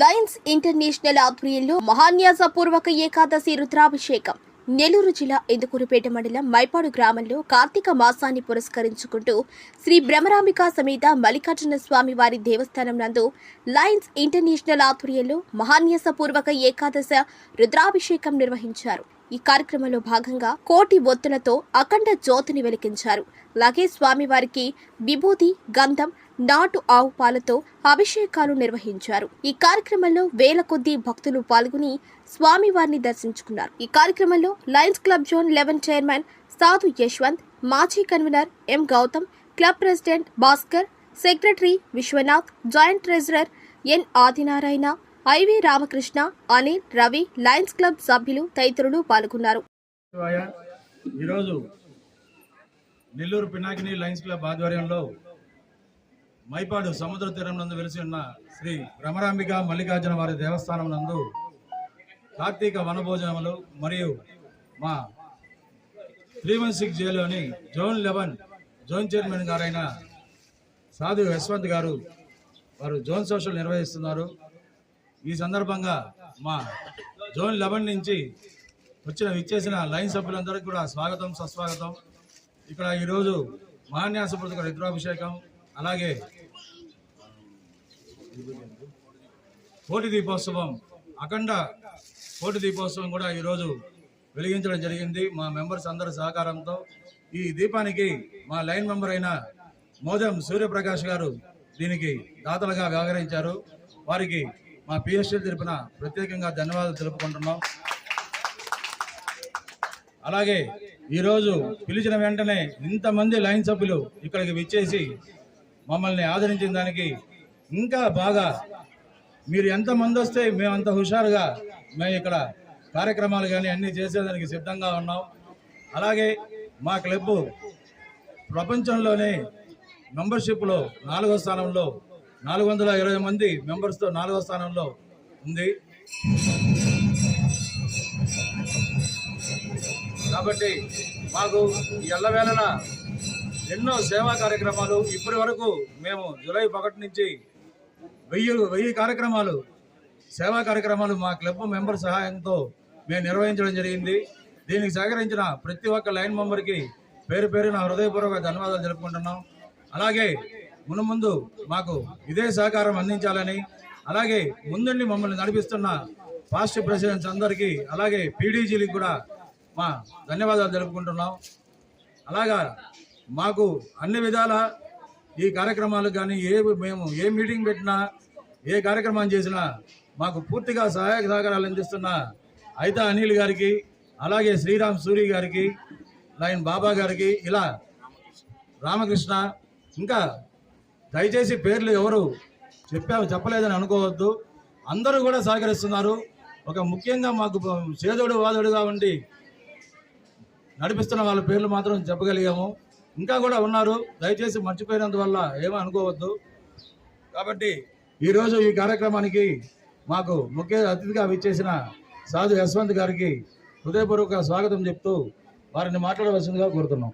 Lions international ఆధ్వర్యంలో మహాన్యాసపూర్వక ఏకాదశి రుద్రాభిషేకం. నెల్లూరు జిల్లా ఇందుకూరుపేట మండలం మైపాడు గ్రామంలో కార్తీక మాసాన్ని పురస్కరించుకుంటూ శ్రీ భ్రమరాంబిక సమేత మల్లికార్జున స్వామి వారి దేవస్థానం నందు లయన్స్ ఇంటర్నేషనల్ ఆధ్వర్యంలో మహాన్యాసపూర్వక ఏకాదశ రుద్రాభిషేకం నిర్వహించారు. ఈ కార్యక్రమంలో భాగంగా కోటి ఒత్తులతో అఖండ జ్యోతిని వెలిగించారు అలాగే స్వామివారికి విభూతి గంధం నాటు ఆవు పాలతో అభిషేకాలు నిర్వహించారు. ఈ కార్యక్రమంలో వేల కొద్దీ భక్తులు పాల్గొని స్వామివారిని దర్శించుకున్నారు. ఈ కార్యక్రమంలో Lions Club zone eleven chairman Sadhu Yashwant మాజీ convener M Gautam club president Bhaskar secretary Vishwanath joint treasurer N Adinarayana IV Ramakrishna Anil Ravi Lions Club సభ్యులు తదితరులు పాల్గొన్నారు. ఈరోజు నెల్లూరు పినాకిని లయన్స్ క్లబ్ ఆధ్వర్యంలో మైపాడు సముద్ర తీరం నందు వెలిసి ఉన్న శ్రీ భ్రమరాంబిక మల్లికార్జున వారి దేవస్థానం నందు కార్తీక వనభోజనములు మరియు మా త్రీ వన్ సిక్స్ జేలోని జోన్ లెవెన్ జోన్ చైర్మన్ గారైన సాధు యశ్వంత్ గారు వారు జోన్ సోషల్ నిర్వహిస్తున్నారు. ఈ సందర్భంగా మా జోన్ లెవెన్ నుంచి వచ్చిన ఇచ్చేసిన లైన్ సభ్యులందరికీ కూడా స్వాగతం సస్వాగతం. ఇక్కడ ఈరోజు మహాన్యాసపృతిక రుద్రాభిషేకం అలాగే కోటి దీపోత్సవం అఖండ కోటి దీపోత్సవం కూడా ఈరోజు వెలిగించడం జరిగింది. మా మెంబర్స్ అందరి సహకారంతో ఈ దీపానికి మా లైన్ మెంబర్ అయిన మోదం సూర్యప్రకాష్ గారు దీనికి దాతలుగా వ్యవహరించారు. వారికి మా పిఎస్ఎల్ తరపున ప్రత్యేకంగా ధన్యవాదాలు తెలుపుకుంటున్నాం. అలాగే ఈరోజు పిలిచిన వెంటనే ఇంతమంది లైన్ సభ్యులు ఇక్కడికి విచ్చేసి మమ్మల్ని ఆదరించిన దానికి ఇంకా బాగా మీరు ఎంతమంది వస్తే మేము అంత హుషారుగా మేము ఇక్కడ కార్యక్రమాలు కానీ అన్నీ చేసేదానికి సిద్ధంగా ఉన్నాం. అలాగే మా క్లబ్ ప్రపంచంలోనే మెంబర్షిప్లో నాలుగో స్థానంలో నాలుగు వందల ఇరవై మంది మెంబర్స్తో నాలుగో స్థానంలో ఉంది. కాబట్టి మాకు ఎల్లవేళన ఎన్నో సేవా కార్యక్రమాలు ఇప్పటి వరకు మేము జూలై ఒకటి నుంచి వెయ్యి వెయ్యి కార్యక్రమాలు సేవా కార్యక్రమాలు మా క్లబ్ మెంబర్ సహాయంతో మేము నిర్వహించడం జరిగింది. దీనికి సహకరించిన ప్రతి ఒక్క లైన్ మెంబర్కి పేరు పేరు నా హృదయపూర్వక ధన్యవాదాలు జరుపుకుంటున్నాం అలాగే మునుముందు మాకు ఇదే సహకారం అందించాలని అలాగే ముందుండి మమ్మల్ని నడిపిస్తున్న పాస్ట్ ప్రెసిడెంట్స్ అందరికీ అలాగే పీడీజీలకు కూడా మా ధన్యవాదాలు తెలుపుకుంటున్నాం. అలాగా మాకు అన్ని విధాల ఈ కార్యక్రమాలకు కానీ ఏ మేము ఏ మీటింగ్ పెట్టినా ఏ కార్యక్రమం చేసినా మాకు పూర్తిగా సహాయక సహకారాలు అందిస్తున్న అయితా అనిల్ గారికి అలాగే శ్రీరామ్ సూరి గారికి లైన్ బాబా గారికి ఇలా రామకృష్ణ ఇంకా దయచేసి పేర్లు ఎవరు చెప్పా చెప్పలేదని అనుకోవద్దు. అందరూ కూడా సహకరిస్తున్నారు. ఒక ముఖ్యంగా మాకు చేదోడు వాదోడుగా ఉండి నడిపిస్తున్న వాళ్ళ పేర్లు మాత్రం చెప్పగలిగాము. ఇంకా కూడా ఉన్నారు. దయచేసి మర్చిపోయినందువల్ల ఏమీ అనుకోవద్దు. కాబట్టి ఈరోజు ఈ కార్యక్రమానికి మాకు ముఖ్య అతిథిగా విచ్చేసిన సాధు యశ్వంత్ గారికి హృదయపూర్వక స్వాగతం చెప్తూ వారిని మాట్లాడవలసిందిగా కోరుతున్నాం.